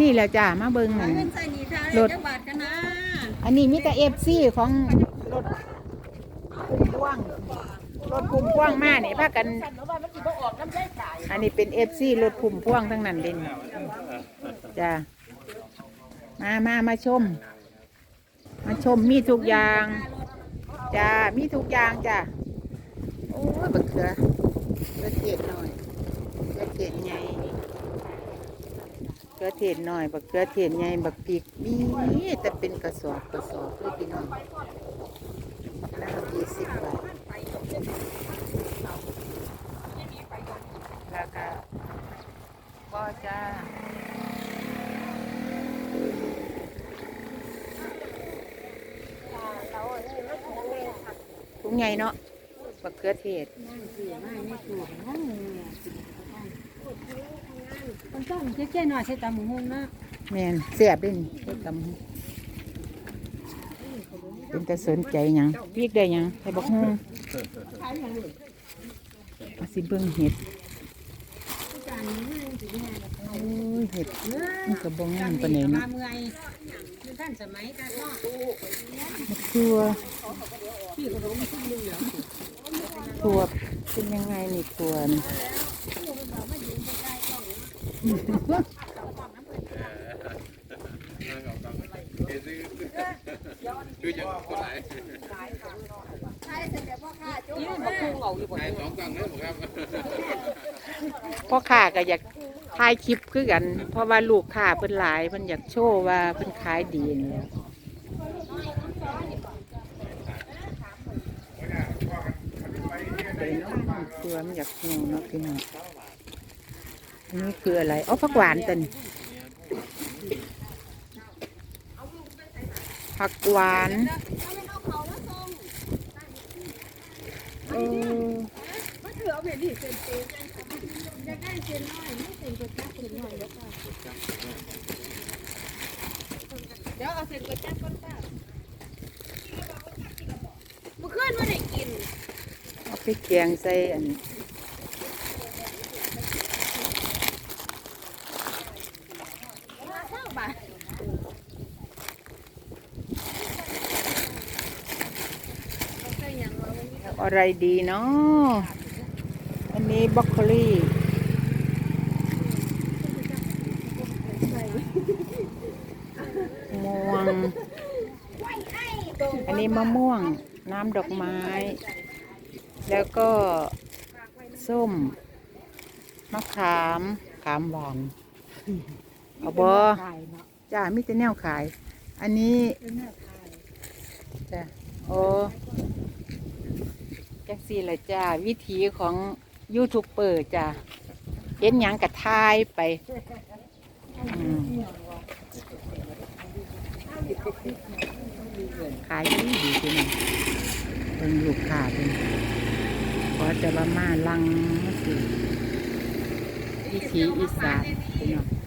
นี่แหละจ้ามาเบิ่งขอนั่นเงินใส่นี่ค่ะรถ จังหวัดกันนะอันนี้มีแต่เอฟซีของรถพุ่มพวงรถพุ่มพวงมานี่พากันอันนี้เป็นเอฟซีรถพุ่มพวงทั้งนั้นเด่นจ้ามามามาชม มาชมมีทุกอย่างจ้ามีทุกอย่างจ้าโอ้ยบักเขือเขือเทศหน่อยเขือเทศใหญ่เขือเทศหน่อยบักเขือเทศใหญ่บักปีกมีแต่เป็นกระสอบกระสอบเลยพี่น้องน้ำยี่สิบบาทราคาก็จ้าถุงใหญ่เนาะบักเขือเทศมัน ต้องเจ๊ๆหน่อยใส่ตาหมูหุ้งนะแมนเสียบด้วยนี่เฮ็ดตำเป็นแต่สนใจหยังพริกได้หยังให้บักฮุ้งเอาสิเบิ่งเห็ดโอ้ยเห็ดมันก็บ่งามปานใดมาเนาะเมื่อยท่านสมัยกันเนาะมะทั่วพี่ขนมขึ้นมือเหรอถั่วเป็นยังไงนี่ถั่วนี่ คือจะคนไหนนี่มันพุงเอาอยู่บ่นายสองกล่องเนี่ยผมครับพ่อค้าก็อยากถ่ายคลิปคือกัน เพราะว่าลูกค้าเพิ่นหลายเพิ่นอยากโชว์ว่าเพิ่นขายดีนี่แหละเป็นตัวมันอยากหิวเนาะพี่น้อง อันนี้คืออะไรอ๋อผักหวานตันผักหวานเออเดี๋ยวเอาเส้นก๋วยจั๊บก่อนป้าเมื่อคืนไม่ได้กิน เอาไปแกงใส่อันเศร้าบ่ะ อะไรดีเนาะอันนี้บรอกโคลีม่วง อันนี้มะม่วง น้ำดอกไม้ แล้วก็ส้ม มะขาม ขามหวานเอาบอจ้ามิแต่แนวขาย อันนี้จ้ะโอ้ จังสี่ละจ้า วิถีของยูทูบเบอร์จ้าเห็นหยังกระทายไปอืมขายดีดีจริงเป็นลูกค้าเป็นขอจะว่ามาลังสิวิถีอีสานพี่น้อง